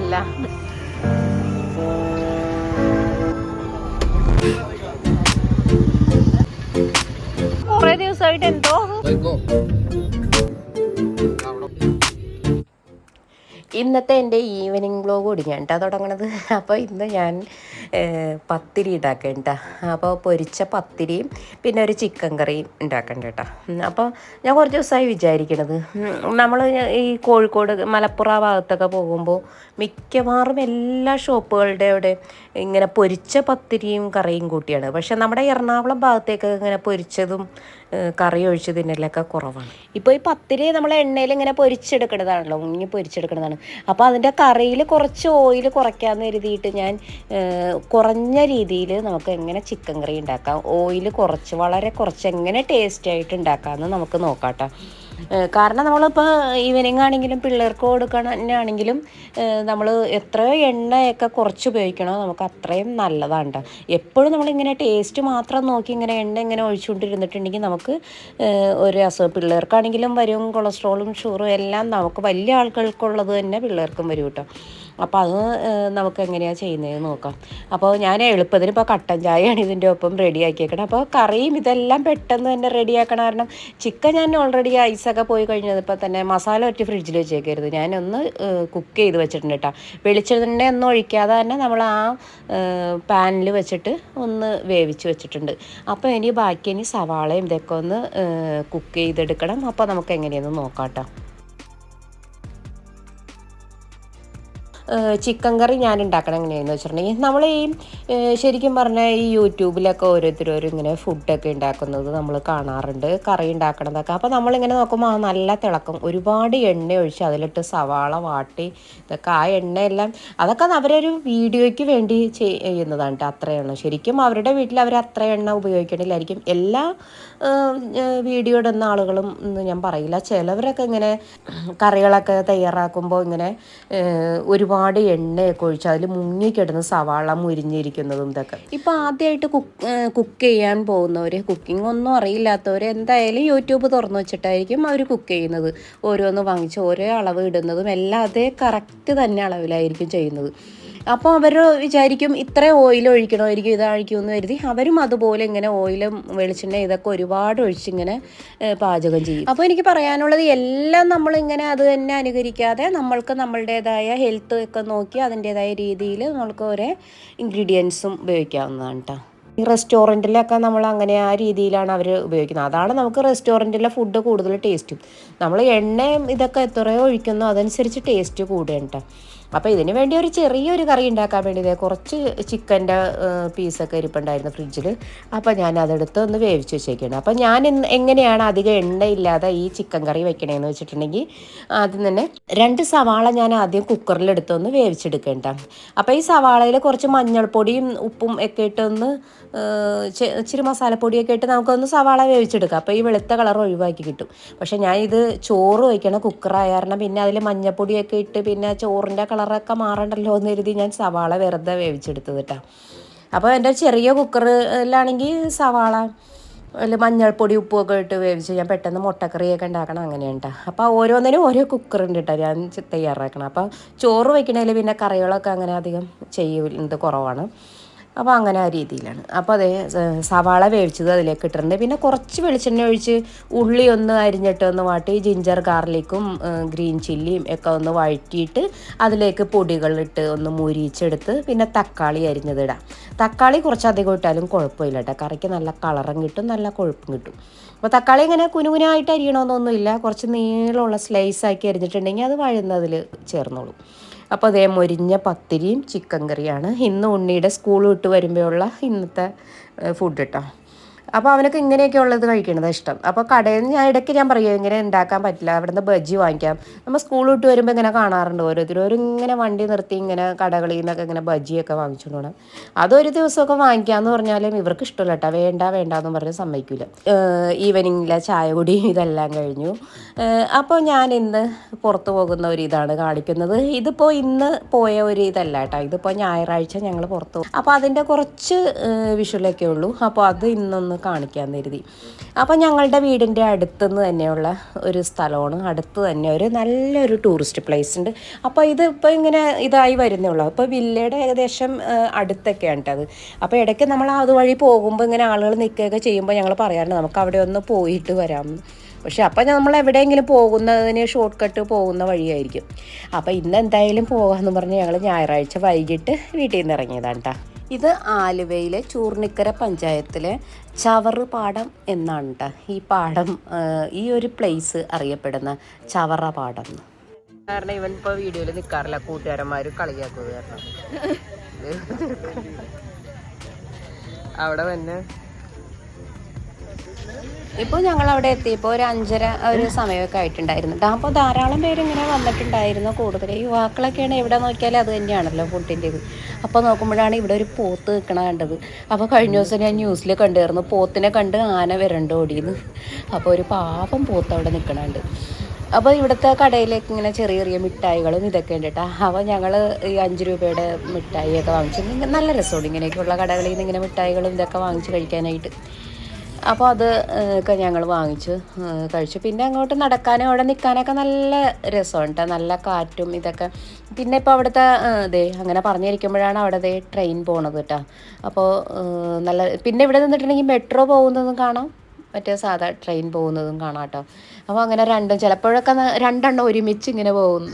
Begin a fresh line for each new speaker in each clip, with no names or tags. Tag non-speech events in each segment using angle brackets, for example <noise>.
അല്ല. കുറെ ദിവസമായിട്ട് എന്തോ? ഇന്നത്തെ എന്റെ ഈവനിങ് വ്ലോഗ് ഞാൻ കേട്ടോ തുടങ്ങണത് അപ്പോൾ ഇന്ന് ഞാൻ പത്തിരി ഉണ്ടാക്കണ്ട അപ്പോൾ പൊരിച്ച പത്തിരിയും പിന്നെ ഒരു ചിക്കൻ കറിയും ഉണ്ടാക്കണ്ട കേട്ടോ അപ്പോൾ ഞാൻ കുറച്ച് ദിവസമായി വിചാരിക്കണത്. നമ്മൾ ഈ കോഴിക്കോട് മലപ്പുറ ഭാഗത്തൊക്കെ പോകുമ്പോൾ മിക്കവാറും എല്ലാ ഷോപ്പുകളുടെ അവിടെ ഇങ്ങനെ പൊരിച്ച പത്തിരിയും കറിയും കൂട്ടിയാണ്. പക്ഷെ നമ്മുടെ എറണാകുളം ഭാഗത്തേക്ക് ഇങ്ങനെ പൊരിച്ചതും കറി ഒഴിച്ച് തിന്നലൊക്കെ കുറവാണ്. ഇപ്പോൾ ഈ പത്തിരി നമ്മൾ എണ്ണയിൽ ഇങ്ങനെ പൊരിച്ചെടുക്കണതാണല്ലോ ഉങ്ങി പൊരിച്ചെടുക്കണതാണ്. അപ്പോൾ അതിന്റെ കറിയിൽ കുറച്ച് ഓയിൽ കുറയ്ക്കാമെന്ന് കരുതിയിട്ട് ഞാൻ കുറഞ്ഞ രീതിയിൽ നമുക്ക് എങ്ങനെ ചിക്കൻ കറി ഉണ്ടാക്കാം ഓയിൽ കുറച്ച് വളരെ കുറച്ച് എങ്ങനെ ടേസ്റ്റ് ആയിട്ട് ഉണ്ടാക്കാമെന്ന് നമുക്ക് നോക്കാം കേട്ടോ കാരണം നമ്മളിപ്പോൾ ഈവനിങ് ആണെങ്കിലും പിള്ളേർക്ക് കൊടുക്കണമെന്നാണെങ്കിലും നമ്മൾ എത്രയോ എണ്ണയൊക്കെ കുറച്ച് ഉപയോഗിക്കണോ നമുക്ക് അത്രയും നല്ലതാണ്. എപ്പോഴും നമ്മളിങ്ങനെ ടേസ്റ്റ് മാത്രം നോക്കി ഇങ്ങനെ എണ്ണ ഇങ്ങനെ ഒഴിച്ചുകൊണ്ടിരുന്നിട്ടുണ്ടെങ്കിൽ നമുക്ക് ഒരു അസുഖം പിള്ളേർക്കാണെങ്കിലും വരും കൊളസ്ട്രോളും ഷുഗറും എല്ലാം നമുക്ക് വലിയ ആൾക്കാർക്കുള്ളത് തന്നെ പിള്ളേർക്കും വരും കേട്ടോ അപ്പോൾ അത് നമുക്ക് എങ്ങനെയാണ് ചെയ്യുന്നത് നോക്കാം. അപ്പോൾ ഞാൻ എളുപ്പത്തിന് ഇപ്പോൾ കട്ടൻ ചായയാണ് ഇതിന്റെ ഒപ്പം റെഡിയാക്കിയേക്കണം അപ്പോൾ കറിയും ഇതെല്ലാം പെട്ടെന്ന് തന്നെ റെഡിയാക്കണം കാരണം ചിക്കൻ ഞാൻ ഓൾറെഡി ഐസൊക്കെ പോയി കഴിഞ്ഞപ്പോൾ തന്നെ മസാല ഒറ്റ ഫ്രിഡ്ജിൽ വെച്ചേക്കരുത് ഞാനൊന്ന് കുക്ക് ചെയ്ത് വെച്ചിട്ടുണ്ട് കേട്ടോ വെളിച്ചെണ്ണ ഒന്നും ഒഴിക്കാതെ തന്നെ നമ്മൾ ആ പാനിൽ വെച്ചിട്ട് ഒന്ന് വേവിച്ച് വെച്ചിട്ടുണ്ട്. അപ്പോൾ ഇനി ബാക്കി ഇനി സവാളയും ഇതൊക്കെ ഒന്ന് കുക്ക് ചെയ്തെടുക്കണം. അപ്പോൾ നമുക്ക് എങ്ങനെയൊന്ന് നോക്കാം കേട്ടോ ചിക്കൻ കറി ഞാൻ ഉണ്ടാക്കണം എങ്ങനെയാണെന്ന് വെച്ചിട്ടുണ്ടെങ്കിൽ നമ്മൾ ഈ ശരിക്കും പറഞ്ഞാൽ ഈ യൂട്യൂബിലൊക്കെ ഓരോരുത്തരും ഇങ്ങനെ ഫുഡൊക്കെ ഉണ്ടാക്കുന്നത് നമ്മൾ കാണാറുണ്ട് കറി ഉണ്ടാക്കണതൊക്കെ. അപ്പോൾ നമ്മളിങ്ങനെ നോക്കുമ്പോൾ ആ നല്ല തിളക്കം ഒരുപാട് എണ്ണ ഒഴിച്ച് അതിലിട്ട് സവാള വാട്ടി ഇതൊക്കെ ആ എണ്ണയെല്ലാം അതൊക്കെ അവരൊരു വീഡിയോയ്ക്ക് വേണ്ടി ചെയ്യുന്നതാണ് കേട്ടോ ശരിക്കും അവരുടെ വീട്ടിൽ അവർ അത്ര എണ്ണ ഉപയോഗിക്കണില്ലായിരിക്കും. എല്ലാ വീഡിയോ ഇടുന്ന ആളുകളും എന്ന് ഞാൻ പറയില്ല. ചിലവരൊക്കെ ഇങ്ങനെ കറികളൊക്കെ തയ്യാറാക്കുമ്പോൾ ഇങ്ങനെ ഏഹ്, ഒരുപാട് എണ്ണയൊക്കെ ഒഴിച്ച് അതിൽ മുങ്ങിക്കിടന്ന് സവാള മുരിഞ്ഞിരിക്കുന്നതും ഇതൊക്കെ. ഇപ്പോൾ ആദ്യമായിട്ട് കുക്ക് കുക്ക് ചെയ്യാൻ പോകുന്നവർ കുക്കിംഗ് ഒന്നും അറിയില്ലാത്തവർ എന്തായാലും യൂട്യൂബ് തുറന്നു വെച്ചിട്ടായിരിക്കും അവർ കുക്ക് ചെയ്യുന്നത്. ഓരോന്ന് വാങ്ങിച്ച് ഓരോ അളവ് ഇടുന്നതും എല്ലാം അതേ കറക്റ്റ് തന്നെ അളവിലായിരിക്കും ചെയ്യുന്നത്. അപ്പോൾ അവർ വിചാരിക്കും ഇത്ര ഓയിൽ ഒഴിക്കണമായിരിക്കും ഇതായിരിക്കും എന്ന് കരുതി അവരും അതുപോലെ ഇങ്ങനെ ഓയിലും വെളിച്ചെണ്ണ ഇതൊക്കെ ഒരുപാട് ഒഴിച്ചിങ്ങനെ പാചകം ചെയ്യും. അപ്പോൾ എനിക്ക് പറയാനുള്ളത് എല്ലാം നമ്മളിങ്ങനെ അത് തന്നെ അനുകരിക്കാതെ നമ്മൾക്ക് നമ്മളുടേതായ ഹെൽത്ത് ഒക്കെ നോക്കി അതിന്റേതായ രീതിയിൽ നമ്മൾക്ക് ഓരോ ഇൻഗ്രീഡിയൻസും ഉപയോഗിക്കാവുന്നതാണ് കേട്ടോ ഈ റെസ്റ്റോറന്റിലൊക്കെ നമ്മൾ അങ്ങനെ ആ രീതിയിലാണ് അവർ ഉപയോഗിക്കുന്നത്. അതാണ് നമുക്ക് റെസ്റ്റോറന്റിലെ ഫുഡ് കൂടുതൽ ടേസ്റ്റും നമ്മൾ എണ്ണയും ഇതൊക്കെ എത്രയോ ഒഴിക്കുന്നോ അതനുസരിച്ച് ടേസ്റ്റ് കൂടുകയാണ് കേട്ടോ അപ്പോൾ ഇതിന് വേണ്ടി ഒരു ചെറിയൊരു കറി ഉണ്ടാക്കാൻ വേണ്ടി കുറച്ച് ചിക്കന്റെ പീസൊക്കെ ഇരിപ്പുണ്ടായിരുന്നു ഫ്രിഡ്ജിൽ. അപ്പോൾ ഞാൻ അതെടുത്ത് ഒന്ന് വേവിച്ച് വെച്ചേക്കാണ്. അപ്പോൾ ഞാൻ എങ്ങനെയാണ് അധികം എണ്ണയില്ലാതെ ഈ ചിക്കൻ കറി വെക്കണേന്ന് വെച്ചിട്ടുണ്ടെങ്കിൽ ആദ്യം തന്നെ രണ്ട് സവാള ഞാൻ ആദ്യം കുക്കറിലെടുത്ത് ഒന്ന് വേവിച്ചെടുക്കേണ്ട. അപ്പോൾ ഈ സവാളയിൽ കുറച്ച് മഞ്ഞൾപ്പൊടിയും ഉപ്പും ഒക്കെ ഇട്ടൊന്ന് ഇച്ചിരി മസാലപ്പൊടിയൊക്കെ ഇട്ട് നമുക്കൊന്ന് സവാള വേവിച്ചെടുക്കാം. അപ്പോൾ ഈ വെളുത്ത കളർ ഒഴിവാക്കി കിട്ടും. പക്ഷേ ഞാൻ ഇത് ചോറ് വയ്ക്കണ കുക്കറായ കാരണം പിന്നെ അതിൽ മഞ്ഞൾപ്പൊടിയൊക്കെ ഇട്ട് പിന്നെ ചോറിന്റെ കളറൊക്കെ മാറണ്ടല്ലോ എന്ന് കരുതി ഞാൻ സവാള വെറുതെ വേവിച്ചെടുത്തത് കേട്ടോ അപ്പോൾ എന്റെ ചെറിയ കുക്കറിലാണെങ്കിൽ സവാള അതിൽ മഞ്ഞൾപ്പൊടി ഉപ്പൊക്കെ ഇട്ട് വേവിച്ച് ഞാൻ പെട്ടെന്ന് മുട്ടക്കറിയൊക്കെ ഉണ്ടാക്കണം അങ്ങനെയാണ് കേട്ടോ അപ്പോൾ ഓരോന്നിനും ഓരോ കുക്കറുണ്ട് കേട്ടോ ഞാൻ തയ്യാറാക്കണം. അപ്പോൾ ചോറ് വയ്ക്കണേൽ പിന്നെ കറികളൊക്കെ അങ്ങനെ അധികം ചെയ്യുന്നത് കുറവാണ്. അപ്പോൾ അങ്ങനെ ആ രീതിയിലാണ്. അപ്പോൾ അതേ സവാള വേവിച്ചത് അതിലേക്ക് ഇട്ടിട്ടുണ്ട്. പിന്നെ കുറച്ച് വെളിച്ചെണ്ണ ഒഴിച്ച് ഉള്ളി ഒന്ന് അരിഞ്ഞിട്ട് ഒന്ന് വാട്ടി ജിഞ്ചർ ഗാർലിക്കും ഗ്രീൻ ചില്ലിയും ഒക്കെ ഒന്ന് വഴറ്റിയിട്ട് അതിലേക്ക് പൊടികളിട്ട് ഒന്ന് മുരിച്ചെടുത്ത് പിന്നെ തക്കാളി അരിഞ്ഞതിടാം. തക്കാളി കുറച്ച് അധികം ഇട്ടാലും കുഴപ്പമില്ല കേട്ടോ. കറിക്ക് നല്ല കളറും കിട്ടും നല്ല കൊഴുപ്പും കിട്ടും. അപ്പോൾ തക്കാളി ഇങ്ങനെ കുനുകുനായിട്ട് അരിയണമെന്നൊന്നുമില്ല കുറച്ച് നീളമുള്ള സ്ലൈസ് ആക്കി അരിഞ്ഞിട്ടുണ്ടെങ്കിൽ അത് വഴുന്നതിൽ ചേർന്നോളും. അപ്പോൾ അതേ മൊരിഞ്ഞ പത്തിരിയും ചിക്കൻ കറിയാണ്. ഇന്ന് ഉണ്ണിയുടെ സ്കൂൾ വിട്ട് വരുമ്പോഴുള്ള ഇന്നത്തെ ഫുഡ് കേട്ടോ അപ്പോൾ അവനൊക്കെ ഇങ്ങനെയൊക്കെ ഉള്ളത് കഴിക്കണത് ഇഷ്ടം. അപ്പോൾ കടയിൽ നിന്ന് ഞാൻ ഇടയ്ക്ക് ഞാൻ പറയും ഇങ്ങനെ ഉണ്ടാക്കാൻ പറ്റില്ല അവിടെ നിന്ന് ബജ്ജി വാങ്ങിക്കാം. നമ്മൾ സ്കൂൾ വിട്ട് വരുമ്പോൾ ഇങ്ങനെ കാണാറുണ്ട് ഓരോരുത്തരും. ഇങ്ങനെ വണ്ടി നിർത്തി ഇങ്ങനെ കടകളിൽ നിന്നൊക്കെ ഇങ്ങനെ ബജ്ജിയൊക്കെ വാങ്ങിച്ചുകൊണ്ട് പോകണം അതൊരു ദിവസമൊക്കെ വാങ്ങിക്കാമെന്ന് പറഞ്ഞാലും ഇവർക്ക് ഇഷ്ടമില്ല കേട്ടോ വേണ്ട വേണ്ട എന്ന് പറഞ്ഞ് സമ്മതിക്കില്ല ഈവനിങ്ങിലെ ചായ കൂടി ഇതെല്ലാം കഴിഞ്ഞു. അപ്പോൾ ഞാൻ ഇന്ന് പുറത്തു പോകുന്ന ഒരു ഇതാണ് കാണിക്കുന്നത്. ഇതിപ്പോൾ ഇന്ന് പോയ ഒരു ഇതല്ല കേട്ടോ ഇതിപ്പോൾ ഞായറാഴ്ച ഞങ്ങൾ പുറത്തു അപ്പോൾ അതിന്റെ കുറച്ച് വിഷുവലൊക്കെ ഉള്ളൂ. അപ്പോൾ അത് ഇന്നൊന്ന് കാണിക്കാൻ കരുതി. അപ്പോൾ ഞങ്ങളുടെ വീടിന്റെ അടുത്തുനിന്ന് തന്നെയുള്ള ഒരു സ്ഥലമാണ്. അടുത്ത് തന്നെ ഒരു നല്ലൊരു ടൂറിസ്റ്റ് പ്ലേസ് ഉണ്ട്. അപ്പോൾ ഇത് ഇപ്പോൾ ഇങ്ങനെ ഇതായി വരുന്നേ ഉള്ളൂ അപ്പോൾ വില്ലയുടെ ഏകദേശം അടുത്തൊക്കെയാണ് കേട്ടോ അത്. അപ്പോൾ ഇടയ്ക്ക് നമ്മൾ അതുവഴി പോകുമ്പോൾ ഇങ്ങനെ ആളുകൾ നിൽക്കുകയൊക്കെ ചെയ്യുമ്പോൾ ഞങ്ങൾ പറയാറുണ്ട് നമുക്ക് അവിടെ ഒന്ന് പോയിട്ട് വരാം. പക്ഷെ അപ്പം നമ്മൾ എവിടെയെങ്കിലും പോകുന്നതിന് ഷോർട്ട് കട്ട് പോകുന്ന വഴിയായിരിക്കും. അപ്പോൾ ഇന്ന് എന്തായാലും പോകാമെന്ന് പറഞ്ഞ് ഞങ്ങൾ ഞായറാഴ്ച വൈകിട്ട് വീട്ടിൽ നിന്ന് ഇറങ്ങിയതാണ് കേട്ടോ ഇത് ആലുവയിലെ ചൂർണിക്കര പഞ്ചായത്തിലെ ചവറ് പാടം എന്നാണ് കേട്ടോ ഈ പാടം ഈ ഒരു പ്ലേസ് അറിയപ്പെടുന്ന ചവറ പാടം. കാരണം ഇവൻ ഇപ്പോൾ വീഡിയോയിൽ നിൽക്കാറില്ല കൂട്ടുകാരന്മാര് കളിയാക്കുക കാരണം. <laughs> അവിടെ വന്ന് ഇപ്പോൾ ഞങ്ങൾ അവിടെ എത്തിയപ്പോൾ ഒരു അഞ്ചര ഒരു സമയമൊക്കെ ആയിട്ടുണ്ടായിരുന്നു. അപ്പോൾ ധാരാളം പേര് ഇങ്ങനെ വന്നിട്ടുണ്ടായിരുന്നു. കൂടുതൽ യുവാക്കളൊക്കെയാണ് എവിടെ നോക്കിയാലും അത് തന്നെയാണല്ലോ ഫുഡിന്റെ ഇത് അപ്പോൾ നോക്കുമ്പോഴാണ് ഇവിടെ ഒരു പോത്ത് നിൽക്കണ കണ്ടത്. അപ്പോൾ കഴിഞ്ഞ ദിവസം ഞാൻ ന്യൂസിൽ കണ്ടായിരുന്നു പോത്തിനെ കണ്ട് ആന വരണ്ട് അപ്പോൾ ഒരു പാപം പോത്ത് അവിടെ നിൽക്കണുണ്ട് അപ്പോൾ ഇവിടുത്തെ കടയിലേക്ക് ഇങ്ങനെ ചെറിയ ചെറിയ മിഠായികളും ഇതൊക്കെ ഉണ്ട് കേട്ടോ അപ്പോൾ ഞങ്ങൾ ഈ അഞ്ച് രൂപയുടെ മിഠായിയൊക്കെ വാങ്ങിച്ചു. നല്ല രസമുണ്ട്. ഇങ്ങനെയൊക്കെയുള്ള കടകളിൽ നിന്ന് ഇങ്ങനെ മിഠായികളും ഇതൊക്കെ വാങ്ങിച്ച് കഴിക്കാനായിട്ട്. അപ്പോൾ അത് ഒക്കെ ഞങ്ങൾ വാങ്ങിച്ച് കഴിച്ചു. പിന്നെ അങ്ങോട്ട് നടക്കാനും അവിടെ നിൽക്കാനൊക്കെ നല്ല രസമുണ്ട് കേട്ടോ നല്ല കാറ്റും ഇതൊക്കെ. പിന്നെ ഇപ്പോൾ അവിടുത്തെ ഇതേ അങ്ങനെ പറഞ്ഞിരിക്കുമ്പോഴാണ് അവിടെ ട്രെയിൻ പോണത് കേട്ടോ. അപ്പോൾ നല്ല പിന്നെ ഇവിടെ നിന്നിട്ടുണ്ടെങ്കിൽ മെട്രോ പോകുന്നതും കാണാം മറ്റേ സാധാ ട്രെയിൻ പോകുന്നതും കാണാം കേട്ടോ. അപ്പോൾ അങ്ങനെ രണ്ടും ചിലപ്പോഴൊക്കെ രണ്ടെണ്ണം ഒരുമിച്ച് ഇങ്ങനെ പോകും.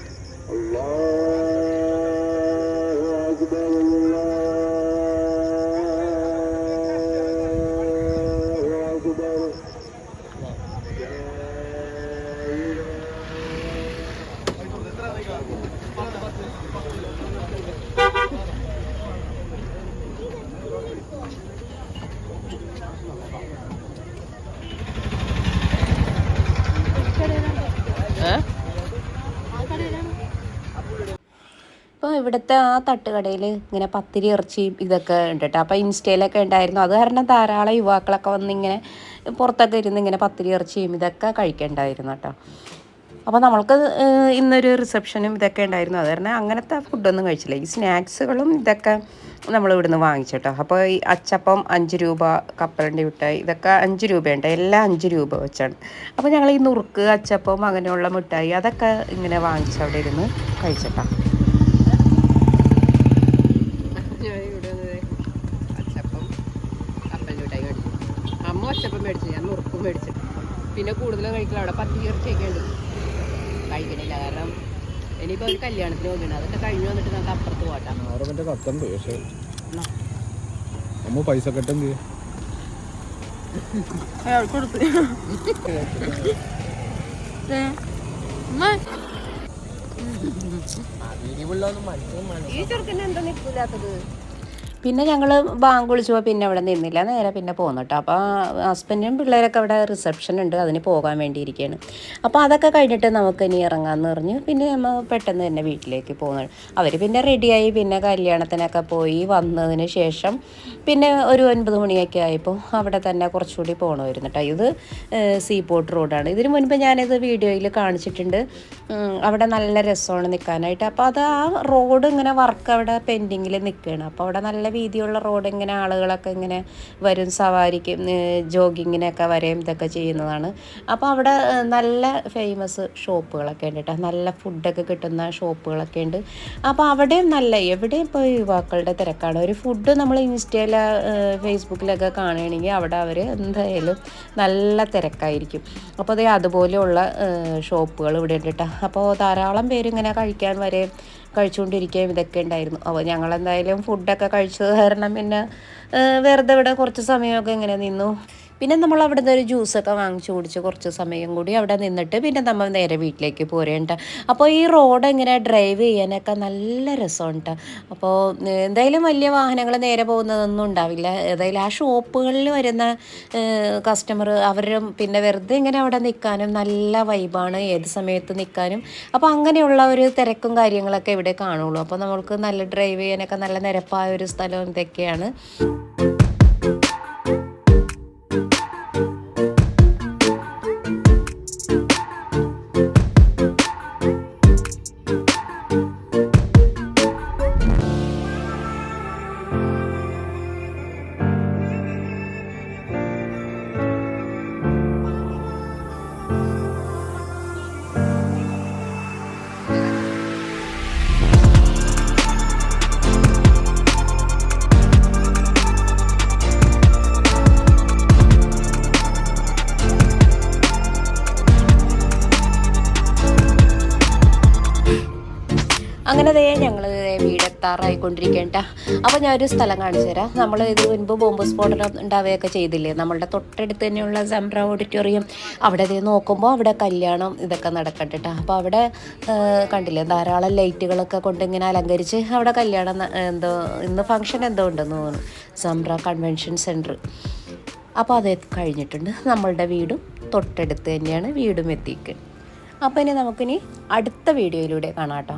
ഇപ്പോൾ ഇവിടുത്തെ ആ തട്ടുകടയിൽ ഇങ്ങനെ പത്തിരി ഇറച്ചിയും ഇതൊക്കെ ഉണ്ട് അപ്പോൾ ഇൻസ്റ്റയിലൊക്കെ ഉണ്ടായിരുന്നു. അത് കാരണം ധാരാളം യുവാക്കളൊക്കെ വന്നിങ്ങനെ പുറത്തൊക്കെ ഇരുന്ന് ഇങ്ങനെ പത്തിരി ഇറച്ചിയും ഇതൊക്കെ കഴിക്കണ്ടായിരുന്നു കേട്ടോ. അപ്പോൾ നമ്മൾക്ക് ഇന്നൊരു റിസപ്ഷനും ഇതൊക്കെ ഉണ്ടായിരുന്നു. അത് കാരണം അങ്ങനത്തെ ഫുഡൊന്നും കഴിച്ചില്ല. ഈ സ്നാക്സുകളും ഇതൊക്കെ നമ്മൾ ഇവിടുന്ന് വാങ്ങിച്ചിട്ടോ അപ്പോൾ ഈ അച്ചപ്പം അഞ്ച് രൂപ കപ്പലണ്ടി മിഠായി ഇതൊക്കെ അഞ്ച് രൂപയുണ്ട്. എല്ലാം അഞ്ച് രൂപ വെച്ചാണ്. അപ്പോൾ ഞങ്ങൾ ഈ നുറുക്ക് അച്ചപ്പം അങ്ങനെയുള്ള മിഠായി അതൊക്കെ ഇങ്ങനെ വാങ്ങിച്ച് അവിടെ ഇരുന്ന് കഴിച്ചിട്ടോ
ഇവിടെ അച്ചപ്പം കപ്പൽ മിഠായി മേടിച്ചു അമ്മ അച്ചപ്പം മേടിച്ചു ഞാൻ നുറുക്കും മേടിച്ചു പിന്നെ കൂടുതലും കഴിക്കില്ല അവിടെ പത്തി ഇറച്ചിയൊക്കെ ഉണ്ട്. കഴിക്കണില്ല. കാരണം ഇനിയിപ്പോൾ ഒരു കല്യാണത്തിന് പോകുന്നുണ്ട് അതൊക്കെ കഴിഞ്ഞു വന്നിട്ട് നമുക്ക് അപ്പുറത്ത് പോട്ടാം.
കത്തുണ്ട് പക്ഷെ അമ്മ പൈസ
കൊടുത്തു. ഈ ചെറുക്കനെ എന്താ നിൽക്കില്ലാത്തത്
പിന്നെ ഞങ്ങൾ ബാങ്ക് വിളിച്ചപ്പോൾ പിന്നെ അവിടെ നിന്നില്ല. നേരെ പിന്നെ പോകുന്നു കേട്ടോ അപ്പോൾ ഹസ്ബൻഡും പിള്ളേരൊക്കെ അവിടെ റിസപ്ഷൻ ഉണ്ട്. അതിന് പോകാൻ വേണ്ടിയിരിക്കുകയാണ് അപ്പോൾ അതൊക്കെ കഴിഞ്ഞിട്ട് നമുക്ക് ഇനി ഇറങ്ങാമെന്ന് പറഞ്ഞ് പിന്നെ നമ്മൾ പെട്ടെന്ന് തന്നെ വീട്ടിലേക്ക് പോകുന്നു അവർ പിന്നെ റെഡിയായി പിന്നെ കല്യാണത്തിനൊക്കെ പോയി വന്നതിന് ശേഷം പിന്നെ ഒരു ഒൻപത് മണിയൊക്കെ ആയപ്പോൾ അവിടെ തന്നെ കുറച്ചുകൂടി പോകണമായിരുന്നു കേട്ടോ ഇത് സീ പോർട്ട് റോഡാണ് ഇതിന് മുൻപ് ഞാനിത് വീഡിയോയിൽ കാണിച്ചിട്ടുണ്ട്. അവിടെ നല്ല രസമാണ് നിൽക്കാനായിട്ട് അപ്പോൾ അത് ആ റോഡ് ഇങ്ങനെ വർക്ക് അവിടെ പെൻഡിങ്ങിൽ നിൽക്കുകയാണ് അപ്പോൾ അവിടെ നല്ല വീതിയുള്ള റോഡ് ഇങ്ങനെ ആളുകളൊക്കെ ഇങ്ങനെ വരും സവാരിക്ക് ജോഗിങ്ങിനൊക്കെ വരെയും ഇതൊക്കെ ചെയ്യുന്നതാണ്. അപ്പോൾ അവിടെ നല്ല ഫേമസ് ഷോപ്പുകളൊക്കെ ഉണ്ട് കേട്ടോ നല്ല ഫുഡൊക്കെ കിട്ടുന്ന ഷോപ്പുകളൊക്കെ ഉണ്ട്. അപ്പോൾ അവിടെയും നല്ല എവിടെയും ഇപ്പോൾ യുവാക്കളുടെ തിരക്കാണ്. ഒരു ഫുഡ് നമ്മൾ ഇൻസ്റ്റയിൽ ഫേസ്ബുക്കിലൊക്കെ കാണുകയാണെങ്കിൽ അവിടെ അവർ എന്തായാലും നല്ല തിരക്കായിരിക്കും. അപ്പോൾ അതേ അതുപോലെയുള്ള ഷോപ്പുകൾ ഇവിടെ ഉണ്ട് കേട്ടോ അപ്പോൾ ധാരാളം പേര് ഇങ്ങനെ കഴിക്കാൻ വരെ കഴിച്ചുകൊണ്ടിരിക്കുകയും ഇതൊക്കെ ഉണ്ടായിരുന്നു. അപ്പോൾ ഞങ്ങളെന്തായാലും ഫുഡൊക്കെ കഴിച്ചത് കാരണം പിന്നെ വെറുതെ ഇവിടെ കുറച്ച് സമയമൊക്കെ ഇങ്ങനെ നിന്നു. പിന്നെ നമ്മൾ അവിടെ നിന്ന് ഒരു ജ്യൂസൊക്കെ വാങ്ങിച്ചു കുടിച്ച് കുറച്ച് സമയം കൂടി അവിടെ നിന്നിട്ട് പിന്നെ നമ്മൾ നേരെ വീട്ടിലേക്ക് പോരേണ്ട അപ്പോൾ ഈ റോഡ് ഇങ്ങനെ ഡ്രൈവ് ചെയ്യാനൊക്കെ നല്ല രസമുണ്ട് ട്ടോ. അപ്പോൾ എന്തായാലും വലിയ വാഹനങ്ങൾ നേരെ പോകുന്നതൊന്നും ഉണ്ടാവില്ല. ഏതായാലും ആ ഷോപ്പുകളിൽ വരുന്ന കസ്റ്റമർ അവരും പിന്നെ വെറുതെ ഇങ്ങനെ അവിടെ നിൽക്കാനും നല്ല വൈബാണ് ഏത് സമയത്ത് നിൽക്കാനും അപ്പോൾ അങ്ങനെയുള്ള ഒരു തിരക്കും കാര്യങ്ങളൊക്കെ ഇവിടെ കാണുള്ളൂ. അപ്പോൾ നമ്മൾക്ക് നല്ല ഡ്രൈവ് ചെയ്യാനൊക്കെ നല്ല നിരപ്പായ ഒരു സ്ഥലം ഇതൊക്കെയാണ്. എത്താറായിക്കൊണ്ടിരിക്കേണ്ട അപ്പോൾ ഞാൻ ഒരു സ്ഥലം കാണിച്ചു തരാം. നമ്മൾ ഇത് മുൻപ് ബോംബ് സ്ഫോടനം ഉണ്ടാവുകയൊക്കെ ചെയ്തില്ലേ? നമ്മളുടെ തൊട്ടടുത്ത് തന്നെയുള്ള സംബ്ര ഓഡിറ്റോറിയം. അവിടെ ദേ നോക്കുമ്പോൾ അവിടെ കല്യാണം ഇതൊക്കെ നടക്കട്ടെ അപ്പോൾ അവിടെ കണ്ടില്ലേ? ധാരാളം ലൈറ്റുകളൊക്കെ കൊണ്ട് ഇങ്ങനെ അലങ്കരിച്ച് അവിടെ കല്യാണം എന്തോ ഇന്ന് ഫംഗ്ഷൻ എന്തോ ഉണ്ടെന്ന് തോന്നുന്നു. സംബ്ര കൺവെൻഷൻ സെന്റർ അപ്പോൾ അത് കഴിഞ്ഞിട്ടുണ്ട്. നമ്മളുടെ വീടും തൊട്ടടുത്ത് തന്നെയാണ് വീടും എത്തിക്ക് അപ്പോൾ ഇനി നമുക്കിനി അടുത്ത വീഡിയോയിലൂടെ കാണാം കേട്ടോ.